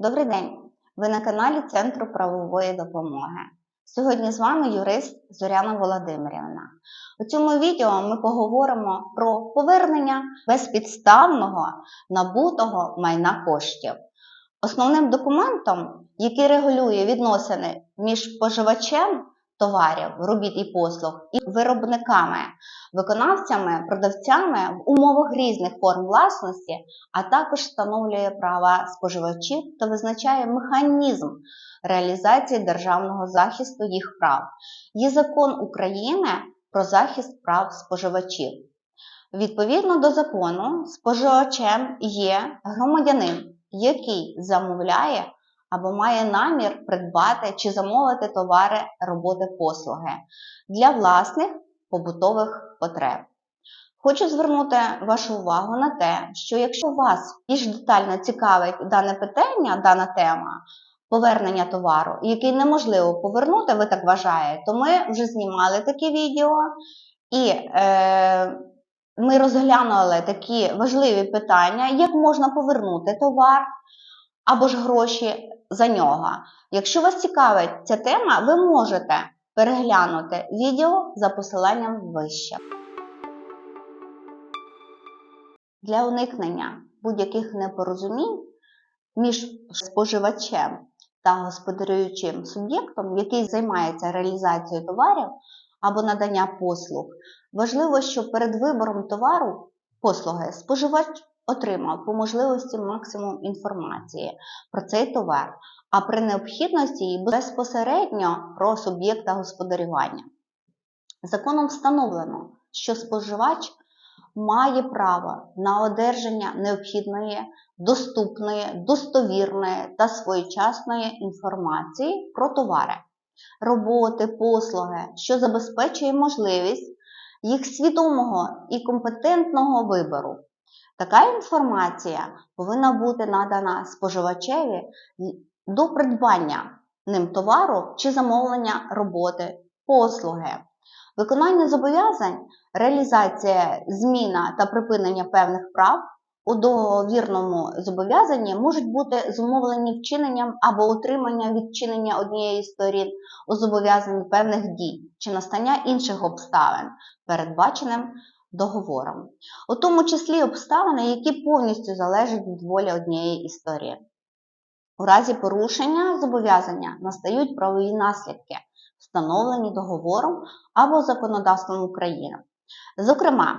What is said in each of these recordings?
Добрий день! Ви на каналі Центру правової допомоги. Сьогодні з вами юрист Зоряна Володимирівна. У цьому відео ми поговоримо про повернення безпідставного набутого майна коштів. Основним документом, який регулює відносини між споживачем товарів, робіт і послуг і виробниками, виконавцями, продавцями в умовах різних форм власності, а також встановлює права споживачів та визначає механізм реалізації державного захисту їх прав. Є закон України про захист прав споживачів. Відповідно до закону, споживачем є громадянин, який замовляє або має намір придбати чи замовити товари, роботи, послуги для власних побутових потреб. Хочу звернути вашу увагу на те, що якщо вас більш детально цікавить дане питання, дана тема повернення товару, який неможливо повернути, ви так вважаєте, то ми вже знімали такі відео і е, ми розглянули такі важливі питання, як можна повернути товар або ж гроші за нього. Якщо вас цікавить ця тема, ви можете переглянути відео за посиланням вище. Для уникнення будь-яких непорозумінь між споживачем та господарюючим суб'єктом, який займається реалізацією товарів або надання послуг, важливо, щоб перед вибором товару послуги споживач отримав по можливості максимум інформації про цей товар, а при необхідності і безпосередньо про суб'єкта господарювання. Законом встановлено, що споживач має право на одержання необхідної, доступної, достовірної та своєчасної інформації про товари, роботи, послуги, що забезпечує можливість їх свідомого і компетентного вибору. Така інформація повинна бути надана споживачеві до придбання ним товару чи замовлення роботи, послуги. Виконання зобов'язань, реалізація, зміна та припинення певних прав у договірному зобов'язанні можуть бути зумовлені вчиненням або утриманням відчинення однієї з сторін у зобов'язанні певних дій чи настання інших обставин, передбаченим договором, у тому числі обставини, які повністю залежать від волі однієї історії. У разі порушення зобов'язання настають правові наслідки, встановлені договором або законодавством України. Зокрема, е,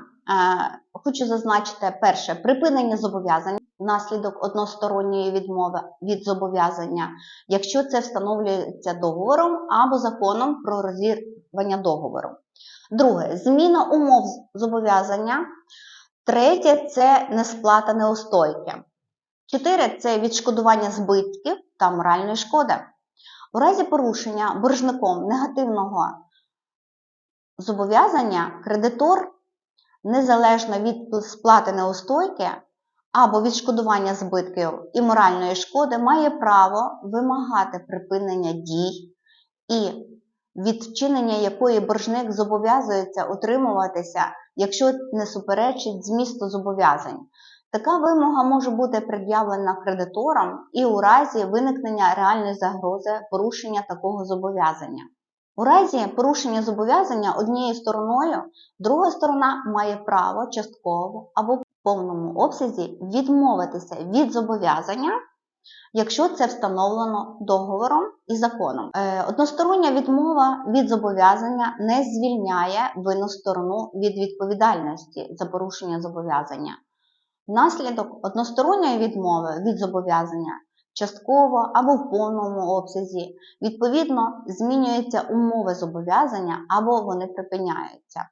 хочу зазначити перше припинення зобов'язань внаслідок односторонньої відмови від зобов'язання, якщо це встановлюється договором або законом про розірвання договору. Друге зміна умов зобов'язання. Третє це несплата неустойки. Чотири це відшкодування збитків та моральної шкоди. У разі порушення боржником негативного зобов'язання кредитор, незалежно від сплати неустойки або відшкодування збитків і моральної шкоди, має право вимагати припинення дій і від вчинення якої боржник зобов'язується утримуватися, якщо не суперечить змісту зобов'язань. Така вимога може бути пред'явлена кредитором і у разі виникнення реальної загрози порушення такого зобов'язання. У разі порушення зобов'язання однією стороною, друга сторона має право частково або в повному обсязі відмовитися від зобов'язання, якщо це встановлено договором і законом. Е, одностороння відмова від зобов'язання не звільняє винну сторону від відповідальності за порушення зобов'язання. Внаслідок односторонньої відмови від зобов'язання частково або в повному обсязі, відповідно, змінюються умови зобов'язання або вони припиняються.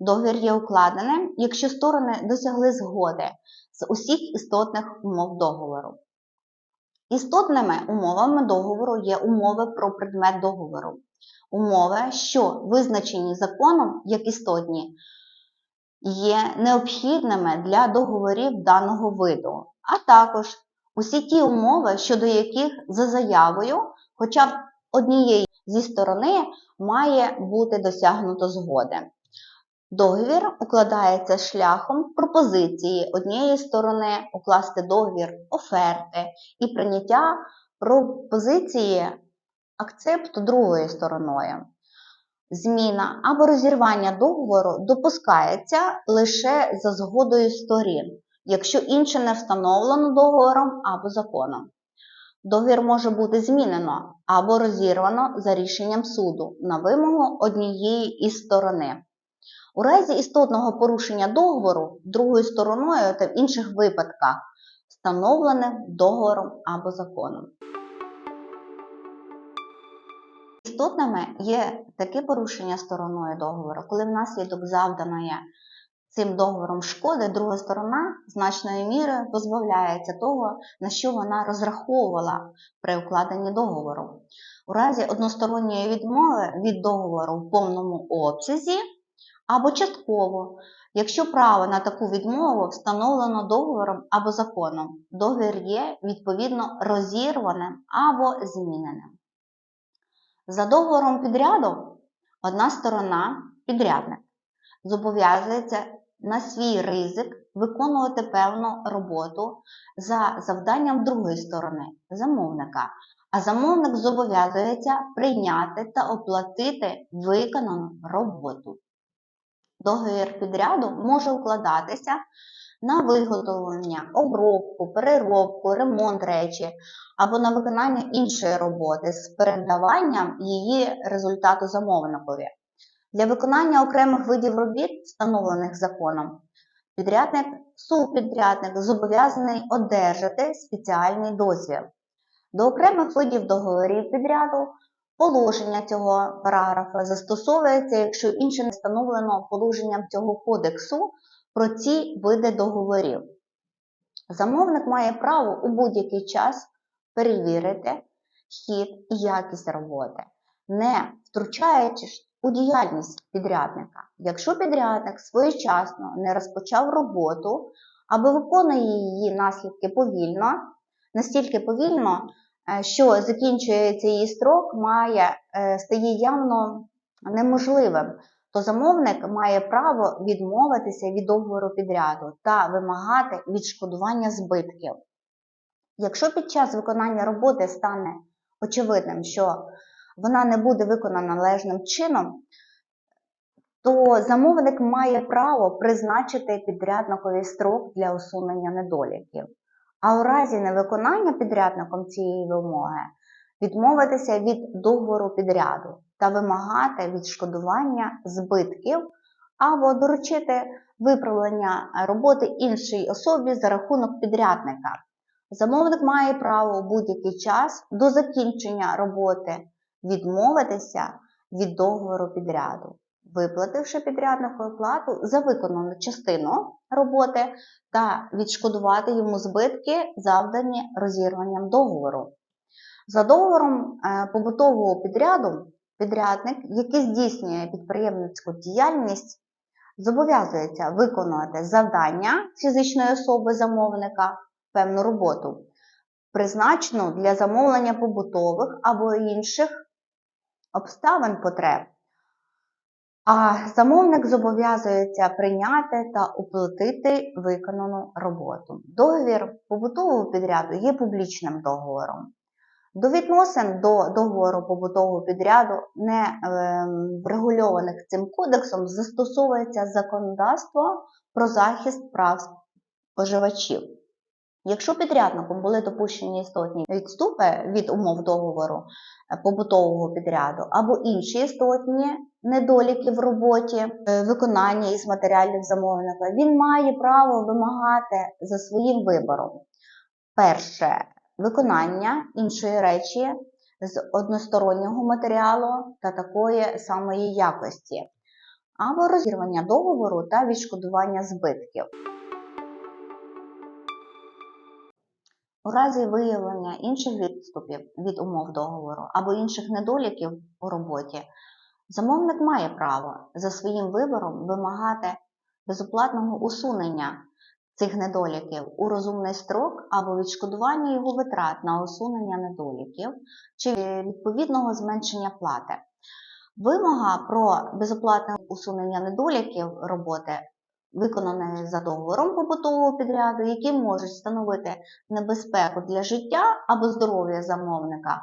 Договір є укладеним, якщо сторони досягли згоди з усіх істотних умов договору. Істотними умовами договору є умови про предмет договору. Умови, що визначені законом як істотні, є необхідними для договорів даного виду, а також усі ті умови, щодо яких за заявою, хоча б однієї зі сторони має бути досягнуто згоди. Договір укладається шляхом пропозиції однієї сторони укласти договір оферти і прийняття пропозиції акцепту другою стороною. Зміна або розірвання договору допускається лише за згодою сторін, якщо інше не встановлено договором або законом. Договір може бути змінено або розірвано за рішенням суду на вимогу однієї із сторони. У разі істотного порушення договору другою стороною та в інших випадках, встановлених договором або законом. Істотними є таке порушення стороною договору, коли внаслідок завданої цим договором шкоди, друга сторона значною мірою позбавляється того, на що вона розраховувала при укладенні договору. У разі односторонньої відмови від договору в повному обсязі або частково, якщо право на таку відмову встановлено договором або законом, договір є відповідно розірваним або зміненим. За договором підряду одна сторона, підрядник, зобов'язується на свій ризик виконувати певну роботу за завданням другої сторони, замовника, а замовник зобов'язується прийняти та оплатити виконану роботу. Договір підряду може укладатися на виготовлення, обробку, переробку, ремонт речі або на виконання іншої роботи з передаванням її результату замовникові. Для виконання окремих видів робіт, встановлених законом, підрядник, субпідрядник зобов'язаний одержати спеціальний дозвіл. До окремих видів договорів підряду положення цього параграфа застосовується, якщо інше не встановлено положенням цього кодексу про ці види договорів. Замовник має право у будь-який час перевірити хід і якість роботи, не втручаючись у діяльність підрядника. Якщо підрядник своєчасно не розпочав роботу або виконує її наслідки повільно, настільки повільно, що закінчується її строк, має, е, стає явно неможливим, то замовник має право відмовитися від договору підряду та вимагати відшкодування збитків. Якщо під час виконання роботи стане очевидним, що вона не буде виконана належним чином, то замовник має право призначити підрядниковий строк для усунення недоліків. А у разі невиконання підрядником цієї вимоги відмовитися від договору підряду та вимагати відшкодування збитків або доручити виправлення роботи іншій особі за рахунок підрядника. Замовник має право у будь-який час до закінчення роботи відмовитися від договору підряду, виплативши підряднику плату за виконану частину роботи та відшкодувати йому збитки, завдані розірванням договору. За договором е, побутового підряду підрядник, який здійснює підприємницьку діяльність, зобов'язується виконувати завдання фізичної особи замовника певну роботу, призначену для замовлення побутових або інших обставин потреб. А замовник зобов'язується прийняти та оплатити виконану роботу. Договір побутового підряду є публічним договором. До відносин до договору побутового підряду, не е, врегульованих цим кодексом, застосовується законодавство про захист прав споживачів. Якщо підрядником були допущені істотні відступи від умов договору е, побутового підряду або інші істотні недоліки в роботі, е, виконання із матеріалів замовника, він має право вимагати за своїм вибором. Перше виконання іншої речі з одностороннього матеріалу та такої самої якості, або розірвання договору та відшкодування збитків. У разі виявлення інших відступів від умов договору або інших недоліків у роботі, замовник має право за своїм вибором вимагати безоплатного усунення цих недоліків у розумний строк або відшкодування його витрат на усунення недоліків чи відповідного зменшення плати. Вимога про безоплатне усунення недоліків роботи, виконаної за договором побутового підряду, які можуть становити небезпеку для життя або здоров'я замовника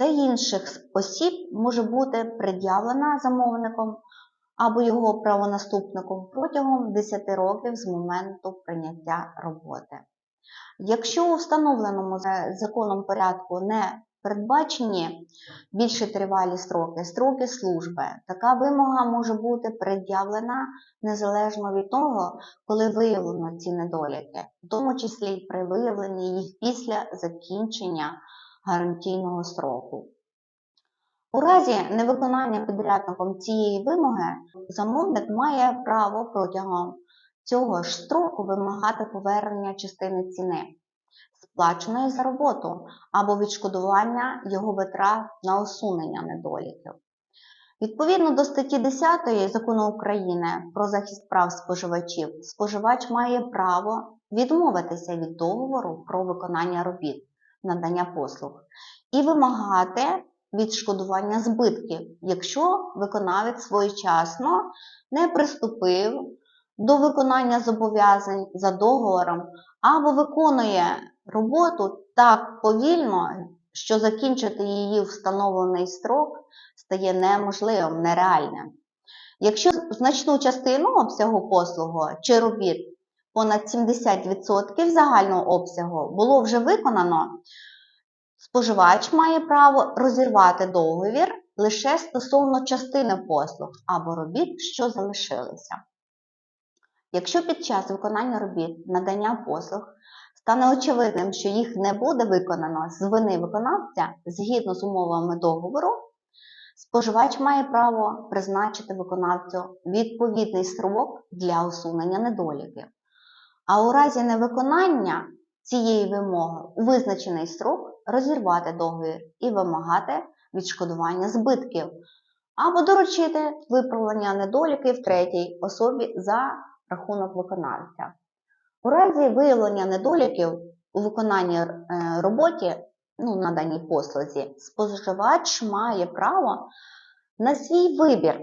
та інших осіб, може бути пред'явлена замовником або його правонаступником протягом 10 років з моменту прийняття роботи. Якщо у встановленому законом порядку не передбачені більше тривалі строки, строки служби, така вимога може бути пред'явлена незалежно від того, коли виявлено ці недоліки, в тому числі й при виявленні їх після закінчення гарантійного строку. У разі невиконання підрядником цієї вимоги замовник має право протягом цього ж строку вимагати повернення частини ціни, сплаченої за роботу або відшкодування його витрат на усунення недоліків. Відповідно до статті 10 Закону України про захист прав споживачів, споживач має право відмовитися від договору про виконання робіт, надання послуг і вимагати відшкодування збитків, якщо виконавець своєчасно не приступив до виконання зобов'язань за договором або виконує роботу так повільно, що закінчити її встановлений строк стає неможливим, нереальним. Якщо значну частину обсягу послугу чи робіт понад 70% загального обсягу було вже виконано, споживач має право розірвати договір лише стосовно частини послуг або робіт, що залишилися. Якщо під час виконання робіт надання послуг стане очевидним, що їх не буде виконано з вини виконавця згідно з умовами договору, споживач має право призначити виконавцю відповідний строк для усунення недоліків. А у разі невиконання цієї вимоги у визначений строк розірвати договір і вимагати відшкодування збитків або доручити виправлення недоліків третій особі за рахунок виконавця. У разі виявлення недоліків у виконанні е, роботі, ну, на даній послузі, споживач має право на свій вибір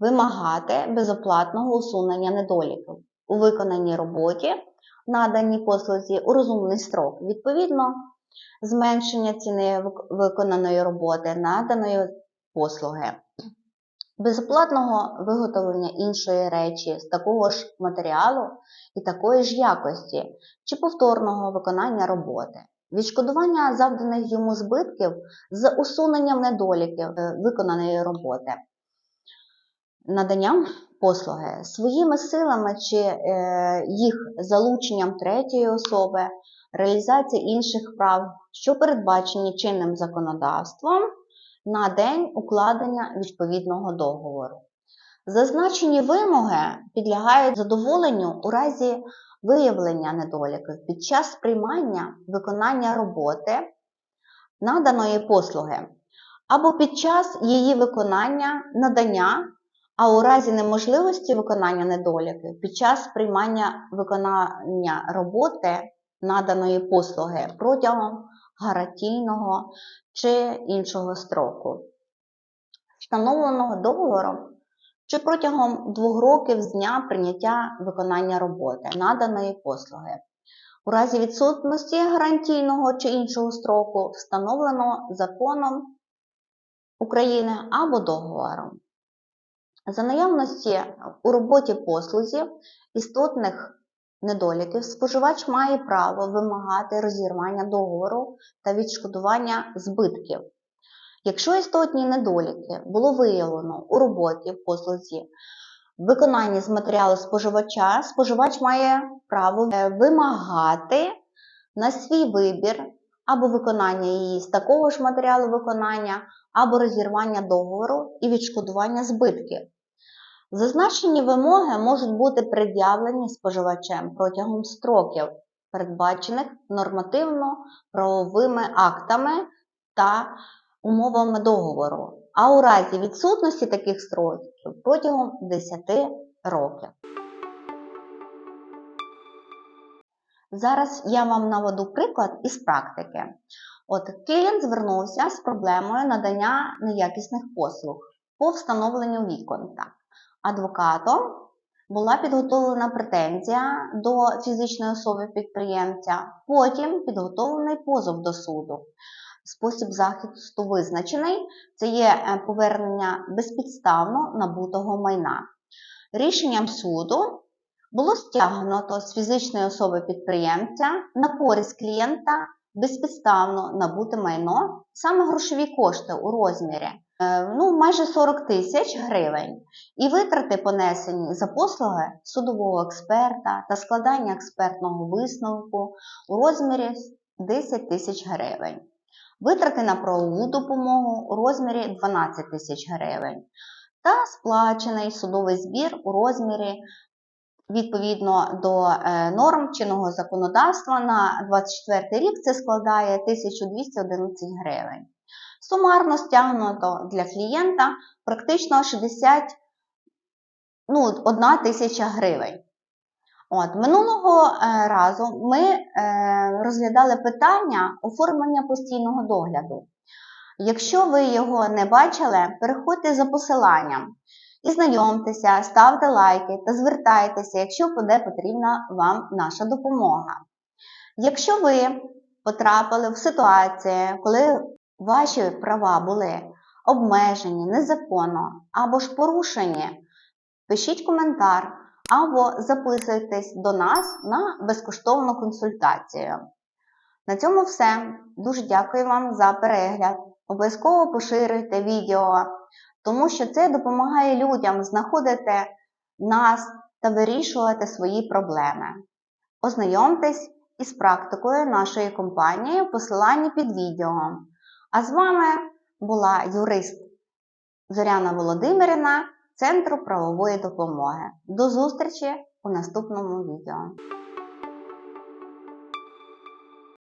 вимагати безоплатного усунення недоліків у виконаній роботі, наданій послузі у розумний строк. Відповідно, зменшення ціни виконаної роботи, наданої послуги, безоплатного виготовлення іншої речі з такого ж матеріалу і такої ж якості, чи повторного виконання роботи, відшкодування завданих йому збитків з усуненням недоліків е, виконаної роботи, наданням послуги своїми силами чи е, їх залученням третьої особи, реалізація інших прав, що передбачені чинним законодавством на день укладення відповідного договору. Зазначені вимоги підлягають задоволенню у разі виявлення недоліків під час приймання виконання роботи наданої послуги або під час її виконання надання, а у разі неможливості виконання недоліків під час приймання виконання роботи наданої послуги протягом гарантійного чи іншого строку, встановленого договором чи протягом двох років з дня прийняття виконання роботи наданої послуги. У разі відсутності гарантійного чи іншого строку, встановленого законом України або договором. За наявності у роботі послузі істотних недоліків споживач має право вимагати розірвання договору та відшкодування збитків. Якщо істотні недоліки було виявлено у роботі послузі виконанні з матеріалу споживача, споживач має право е, вимагати на свій вибір або виконання її з такого ж матеріалу виконання, або розірвання договору і відшкодування збитків. Зазначені вимоги можуть бути пред'явлені споживачем протягом строків, передбачених нормативно-правовими актами та умовами договору, а у разі відсутності таких строків протягом 10 років. Зараз я вам наведу приклад із практики. От клієнт звернувся з проблемою надання неякісних послуг по встановленню вікон. Так. Адвокатом була підготовлена претензія до фізичної особи підприємця, потім підготовлений позов до суду. Спосіб захисту визначений це є е, повернення безпідставно набутого майна. Рішенням суду було стягнуто з фізичної особи підприємця на користь клієнта безпідставно набуте майно, саме грошові кошти у розмірі е, ну, майже 40 тисяч гривень, і витрати понесені за послуги судового експерта та складання експертного висновку у розмірі 10 тисяч гривень. Витрати на правову допомогу у розмірі 12 тисяч гривень та сплачений судовий збір у розмірі відповідно до е, норм чинного законодавства на 24 рік це складає 1211 гривень. Сумарно стягнуто для клієнта практично 60 ну, 1 тисяча гривень. От, минулого е, разу ми е, розглядали питання оформлення постійного догляду. Якщо ви його не бачили, переходьте за посиланням і знайомтеся, ставте лайки та звертайтеся, якщо буде потрібна вам наша допомога. Якщо ви потрапили в ситуацію, коли ваші права були обмежені незаконно або ж порушені, пишіть коментар або записуйтесь до нас на безкоштовну консультацію. На цьому все. Дуже дякую вам за перегляд. Обов'язково поширюйте відео, тому що це допомагає людям знаходити нас та вирішувати свої проблеми. Ознайомтесь із практикою нашої компанії в посиланні під відео. А з вами була юрист Зоряна Володимирівна Центру правової допомоги. До зустрічі у наступному відео.